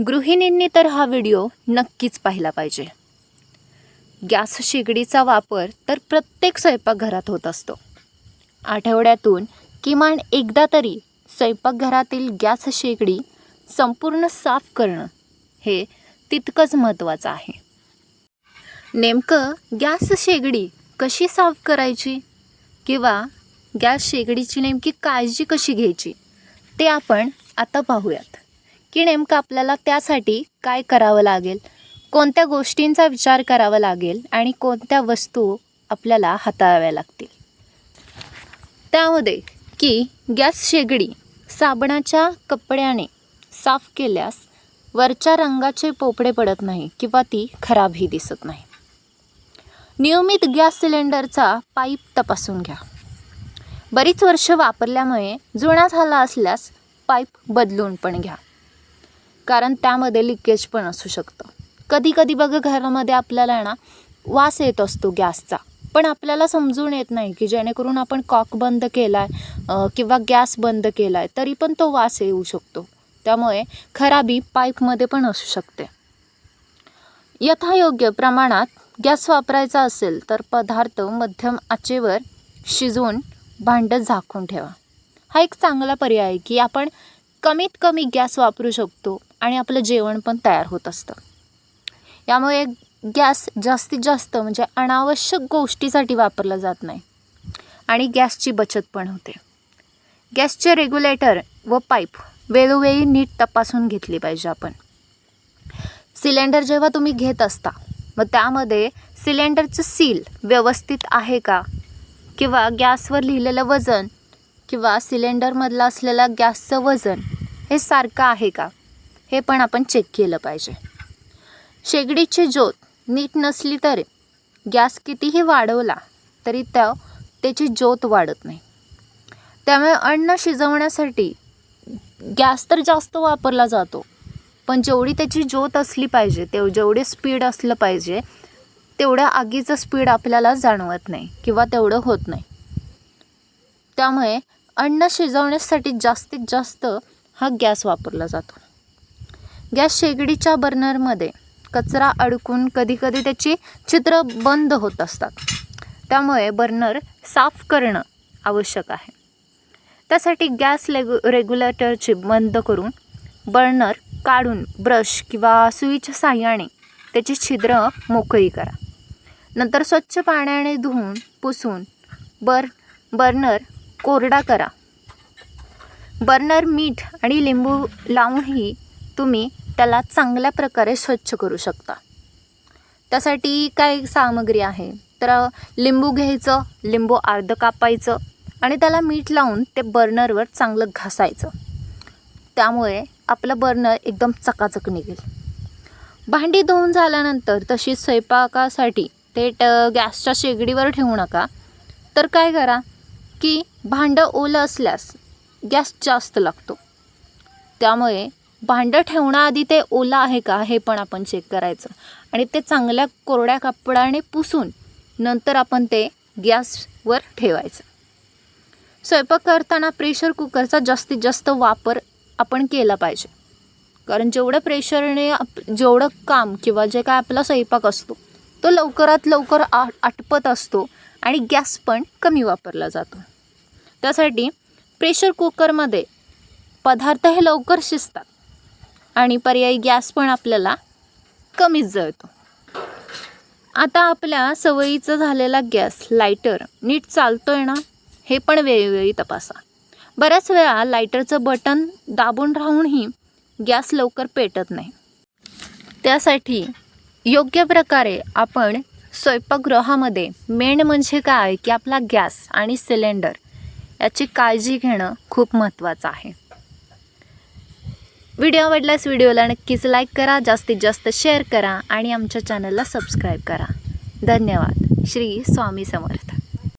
गृहिणींनी तर हा व्हिडिओ नक्कीच पाहिला पाहिजे. गॅस शेगडीचा वापर तर प्रत्येक स्वयंपाकघरात होत असतो. आठवड्यातून किमान एकदा तरी स्वयंपाकघरातील गॅस शेगडी संपूर्ण साफ करणं हे तितकंच महत्त्वाचं आहे. नेमकं गॅस शेगडी कशी साफ करायची? किंवा गॅस शेगडीची नेमकी काळजी कशी घ्यायची? ते आपण आता पाहूयात. की नेमकं आपल्याला त्यासाठी काय करावं लागेल? कोणत्या गोष्टींचा विचार करावा लागेल? आणि कोणत्या वस्तू आपल्याला हाताळाव्या लागतील? त्यामध्ये की गॅस शेगडी साबणाच्या कपड्याने साफ केल्यास वरच्या रंगाचे पोपडे पडत नाही किंवा ती खराबही दिसत नाही. नियमित गॅस सिलेंडरचा पाईप तपासून घ्या. बरीच वर्ष वापरल्यामुळे जुना झाला असल्यास पाईप बदलून पण घ्या. कारण त्यामध्ये लिकेज पण असू शकतं. कधी कधी बघा घरामध्ये आपल्याला ना वास येत असतो गॅसचा. पण आपल्याला समजून येत नाही की जेणेकरून आपण कॉक बंद केला आहे किंवा गॅस बंद केला आहे तरी पण तो वास येऊ शकतो. त्यामुळे खराबी पाईपमध्ये पण असू शकते. यथायोग्य प्रमाणात गॅस वापरायचा असेल तर पदार्थ मध्यम आचेवर शिजवून भांडं झाकून ठेवा. हा एक चांगला पर्याय आहे की आपण कमीत कमी गॅस वापरू शकतो. आणि आपलं जेवण पण तयार होत असतं. यामुळे गॅस जास्तीत जास्त म्हणजे अनावश्यक गोष्टीसाठी वापरला जात नाही आणि गॅसची बचत पण होते. गॅसचे रेग्युलेटर व पाईप वेळोवेळी नीट तपासून घेतली पाहिजे आपण. सिलेंडर जेव्हा तुम्ही घेत असता मग त्यामध्ये सिलेंडरचं सील व्यवस्थित आहे का? किंवा गॅसवर लिहिलेलं वजन किंवा सिलेंडरमधलं असलेलं गॅसचं वजन हे सारखं आहे का? हे पण आपण चेक केलं पाहिजे. शेगडीची ज्योत नीट नसली तर गॅस कितीही वाढवला तरी त्या त्याची ज्योत वाढत नाही. त्यामुळे अन्न शिजवण्यासाठी गॅस तर जास्त वापरला जातो पण जेवढी त्याची ज्योत असली पाहिजे तेव जेवढे स्पीड असलं पाहिजे तेवढ्या आगीचं स्पीड आपल्याला जाणवत नाही किंवा तेवढं होत नाही. त्यामुळे अन्न शिजवण्यासाठी जास्तीत जास्त हा गॅस वापरला जातो. गॅस शेगडीच्या बर्नरमध्ये कचरा अडकून कधीकधी त्याची छिद्र बंद होत असतात. त्यामुळे बर्नर साफ करणं आवश्यक आहे. त्यासाठी गॅस लेगु रेग्युलेटरची बंद करून बर्नर काढून ब्रश किंवा सुईच्या साह्याने त्याची छिद्र मोकळी करा. नंतर स्वच्छ पाण्याने धुवून पुसून बर बर्नर कोरडा करा. बर्नर मीठ आणि लिंबू लावूनही तुम्ही त्याला चांगल्या प्रकारे स्वच्छ करू शकता. त्यासाठी काय सामग्री आहे? तर लिंबू घ्यायचं लिंबू अर्ध कापायचं आणि त्याला मीठ लावून ते बर्नरवर चांगलं घासायचं. त्यामुळे आपलं बर्नर एकदम चकाचक निघेल. भांडी धुवून झाल्यानंतर तशी स्वयंपाकासाठी थेट गॅसच्या शेगडीवर ठेवू नका. तर काय करा की भांडं ओलं असल्यास गॅस जास्त लागतो. त्यामुळे भांडं ठेवण्याआधी ते ओलं आहे का हे पण आपण चेक करायचं. आणि ते चांगल्या कोरड्या कपड्याने पुसून नंतर आपण ते गॅसवर ठेवायचं. स्वयंपाक करताना प्रेशर कुकरचा जास्तीत जास्त वापर आपण केला पाहिजे. कारण जेवढं प्रेशरने आप जेवढं काम किंवा जे काय आपला स्वयंपाक असतो तो लवकरात लवकर आ आटपत असतो आणि गॅस पण कमी वापरला जातो. त्यासाठी प्रेशर कुकरमध्ये पदार्थ हे लवकर शिजतात. आणि पर्यायी गॅस पण आपल्याला कमीच जळतो. आता आपल्या सवयीचं झालेला गॅस लायटर नीट चालतो आहे ना हे पण वेळोवेळी तपासा. बऱ्याच वेळा लायटरचं बटन दाबून राहूनही गॅस लवकर पेटत नाही. त्यासाठी योग्य प्रकारे आपण स्वयंपाकगृहामध्ये मेन म्हणजे काय की आपला गॅस आणि सिलेंडर याची काळजी घेणं खूप महत्त्वाचं आहे. व्हिडिओ आवडल्यास व्हिडिओला नक्कीच लाईक करा जास्तीत जास्त शेअर करा आणि आमच्या चॅनलला सबस्क्राईब करा. धन्यवाद. श्री स्वामी समर्थ.